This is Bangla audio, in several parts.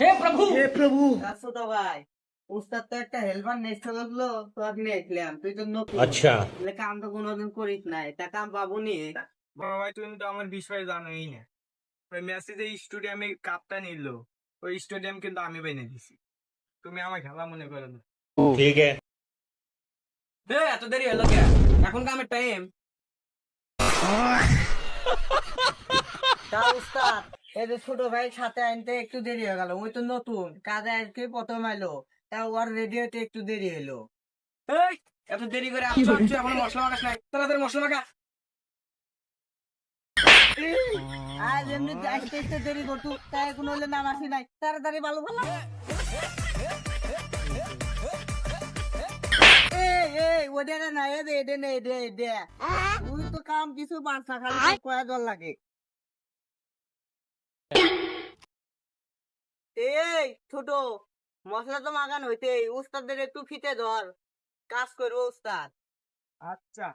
হে প্রভু! হে প্রভু! রাসো তো ভাই। উস্তাদ তো একটা হেলমেট নেস্তে লাগল তো আমি দেখলাম তুই তো নতুন। আচ্ছা। তাহলে কাম তো কোনোদিন করিস নাই তা কাম পাবো নি। ভাই তুমি তো আমার বিষয়ে জানোই না। ওই মেসিজে স্টেডিয়ামে কাপটা নিল। ওই স্টেডিয়াম কিন্তু আমি বেনে দিছি। তুমি আমার খেলা মনে করো না। ঠিক আছে। এ এত দেরি হলো কে এখন কামের টাইম তা উস্তাদ এই যে ছোট ভাই সাথে আনতে একটু দেরি হয়ে গেল ওই তো নতুন কাজে আজকে প্রথম এলো তা ওর রেডি হতে একটু দেরি হলো এই এত দেরি করে আসছো আসছো এখন মশলা মাখাস নাই তাড়াতাড়ি মশলা মাখা। আজ এমনি আসতে আসতে দেরি করতু তাই এখন হলে নাম আসি নাই তাড়াতাড়ি ভালো ভালো এই না এ দে এডে নে এডে এডে। তুই তো কাম কিছু পাঁচ খালি কয়া জল লাগে। এই ছোট মশলা তো মাগান হইতে উস্তাদের একটু ফিতে ধর। কাজ করব উস্তাদ। আচ্ছা।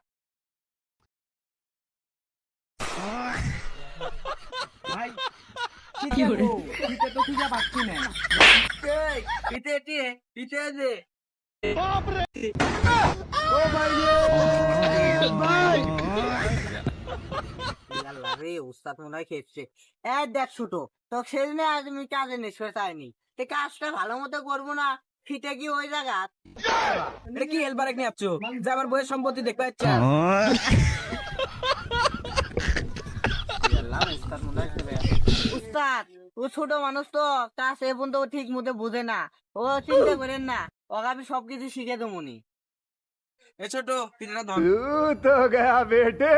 ভাই ফিতে। ফিতে তো খুঁজে পাচ্ছি না। এই, ফিতে ফিতে দে আল্লাহ রে উস্তাদ মনে হয় খেয়েছে। এ দেখ ছোট তো সেদিন আজ আমি কাজে নিশ্চয় চাইনি তে কাজটা ভালো মতো করব না ফিতে কি ওই জায়গা এটা কি হেলবার নিয়ে যে আমার বইয়ের সম্পত্তি দেখতে পাচ্ছ। উস্তাদ ও ছোট মানুষ তো কাজ এ পর্যন্ত ঠিক মতো বুঝে না। ও চিন্তা করেন না ওকে আমি সবকিছু শিখে দেবো এ ছোট পিঠেটা ধর তো গয়া বেটে।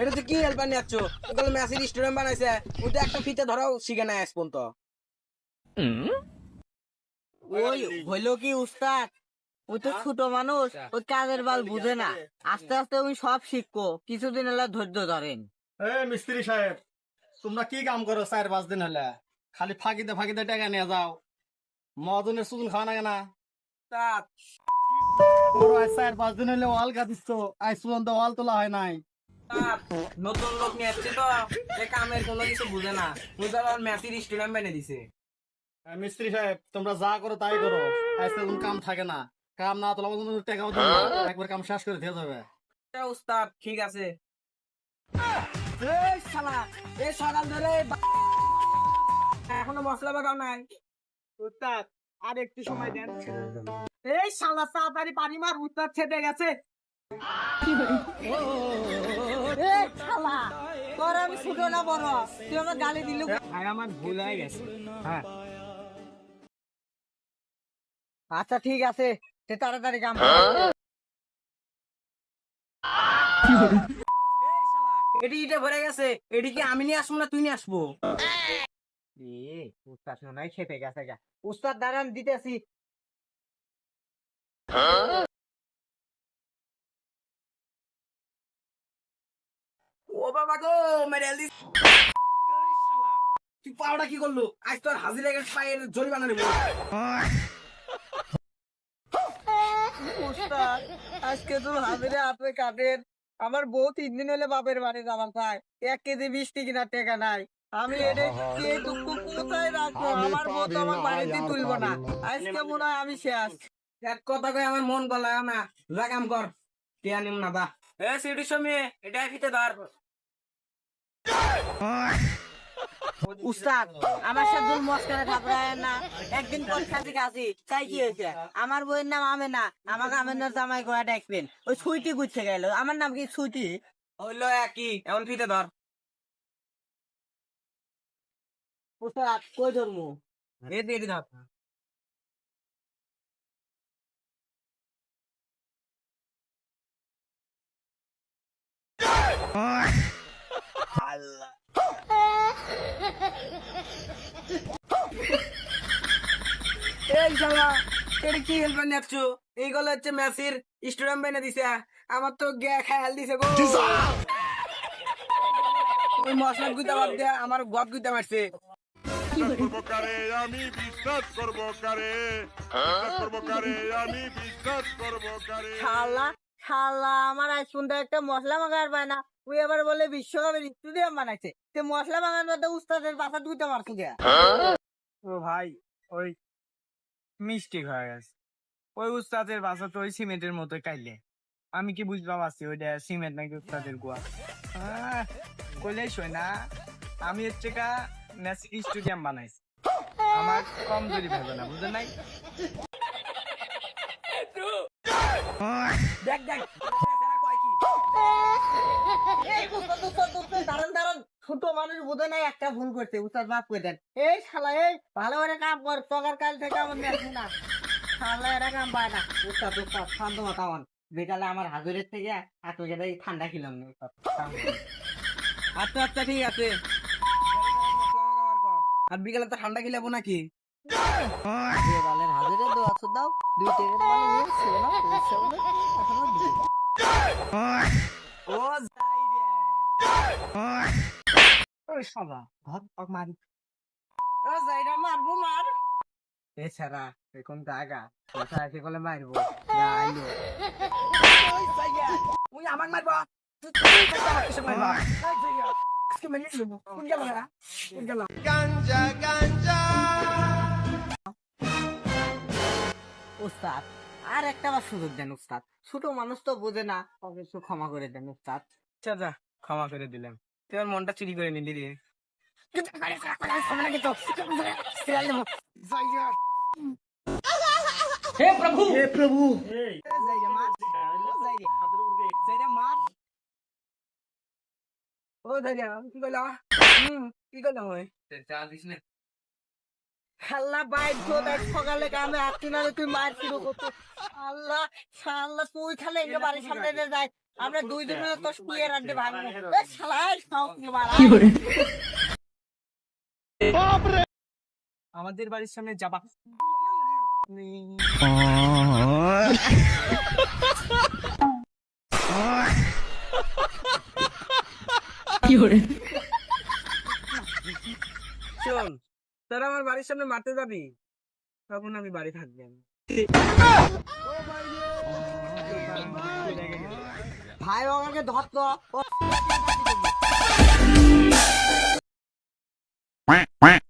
এটাতে কি হেল্প নিচ্ছ ওগুলো মেসির স্টুডেন্ট বানাইছে। ওটা একটা ফিতে ধরাও শিখে নাই আসপন তো ওই হইল কি উস্তাদ? ওই তো ছোট মানুষ ওই কাজের বাল বুঝে না। আস্তে আস্তে উনি সব শিখব। কিছুদিন হলে ধৈর্য ধরেন। এ মিস্ত্রি সাহেব তোমরা কি কাম করো চার পাঁচ দিন হলে? খালি ফাঁকিতে ফাঁকিতে টাকা নিয়ে যাও। মদনের সুদুন খাওয়া না। চার পাঁচ দিন হলে ওয়াল কাটিস আজ পর্যন্ত ওয়াল তোলা হয় নাই। নতুন লোক নিয়ে আসছে তো এ কামের কোনো কিছু বুঝে না। বুঝে আর মেসির স্টুডেন্ট বানিয়ে দিছে। মিস্ত্রি সাহেব তোমরা যা করো তাই করো। আজ তো কাম থাকে না। কাম না তোলা পর্যন্ত টাকাও দিবে না। একবার কাম শেষ করে দিয়ে যাবে। এটা উস্তাদ ঠিক আছে। এই শালা এই সকাল ধরে এখনও মশলা বাগাও নাই। উস্তাদ আর একটু সময় দেন। এই শালা তাড়াতাড়ি পানি মার উস্তাদ ছেটে গেছে। এই শালা, তোর আমি ছোট না বড় তুই আমার গালি দিলু। ভাই আমার ভুল হয়ে গেছে। হ্যাঁ। আচ্ছা ঠিক আছে। সে তাড়াতাড়ি কাম এটি ইটে ভরে গেছে। এটি কি আমি নিয়ে আসব না তুই নিয়ে আসব? এ উস্তাদ শোনাই খেপে গেছে গা। উস্তাদ দাঁড়ান দিতেছি। ও বাবা গো মেরে তুই পাওটা কি করল? আজ তোর হাজিরা গেছে পায়ের জরিমানা নেব উস্তাদ আজকে তোর হাজিরে আপনি কাটেন আমার বউ তিন দিন হলে বাপের বাড়ি যাবার চাই এক কেজি মিষ্টি কিনার টাকা নাই। আমি এটা দুঃখ কোথায় রাখব? আমার বউ তো আমার বাড়িতে তুলবো না। আজকে মনে হয় আমি শেষ। এক কথা কই আমার মন গলায় না। যা কাম কর। টিয়া নিম না দা এ সিডি সময় এটা ফিতে ধর। উস্তাদ আমার সাথে দুল মস্কারে থাকবে না। একদিন পরীক্ষা থেকে আসি তাই কি হয়েছে? আমার বইয়ের নাম আমেনা আমাকে আমেনার জামাই গোয়া ডাকবেন। ওই সুইটি গুচ্ছে গেল। আমার নাম কি সুইটি? হইল একই এমন ফিতে ধর। উস্তাদ কই ধরমু? এ দিয়ে ধর এই শালা এটা কি হেল্প এইগুলো হচ্ছে মেসির স্টুডেন্ট দিছে। আমার তো গে খেয়াল দিছে গো। ওই মশলা বাদ দিয়ে আমার গদ মারছে। আমি বিশ্বাস করব কারে? করব কারে? আমি বিশ্বাস করব কারে? শালা শালা আমার আজ শুনতে একটা মশলা মাখার পায় না। ওই আবার বলে বিশ্বকাপের স্টেডিয়াম বানাইছে। তে মশলা মধ্যে উস্তাদের বাসা দুইটা মারছে গিয়া ও ভাই ওই মিস্টেক হয়ে গেছে। ওই উস্তাদের বাসা তো ওই সিমেন্টের মতো কাইলে। আমি কি বুঝলাম আছি, ওইটা সিমেন্ট নাকি উস্তাদের গোয়া কইলে শোয় না। আমি হচ্ছে কা মেসি স্টেডিয়াম বানাইছি। আমার কমজোরি ভাবে না, বুঝলেন নাই? দেখ দেখ। মানুষ বোধ নাই একটা ভুল করছে, উস্তাদ মাফ করে দেন। এই শালা, এই ভালো করে কাম কর সকার কাল থেকে আমার দেখছি না শালা, এরা কাম পায় না। উস্তাদ উস্তাদ, শান্ত মাতামান বিকালে আমার হাজুরের থেকে এত গেলে ঠান্ডা খিলাম না, উস্তাদ। আচ্ছা আচ্ছা ঠিক আছে। আর বিকালে তো ঠান্ডা খেলাবো নাকি? ও শালা ধর মারি। ও মারবো মার। এছাড়া এখন জায়গা কোথায় আছে বলে মারবো। ওই আমার মারবা? আর একটা বার সুযোগ দেন উস্তাদ। ছোট মানুষ তো বোঝে না। অবশ্য ক্ষমা করে দেন উস্তাদ। আচ্ছা যা ক্ষমা করে দিলাম। তুই আমার মনটা চুরি করে নিলি রে। হে প্রভু! হে প্রভু! ও কি কইলা হুম কি কইলা ওই চা দিস না। আল্লাহ বাইর তো সকালে কামে আসছি না তুই মার শুরু করতো। আল্লাহ আল্লাহ তুই খালে এগুলো বাড়ির সামনে যায় আমরা দুই জনে তো শুয়ে রাখতে ভাঙবো আমাদের বাড়ির সামনে যাবা। শোন তোরা আমার বাড়ির সামনে মারতে যাবি তখন আমি বাড়ি থাকবেন ভাই ওকে ধরতো quack quack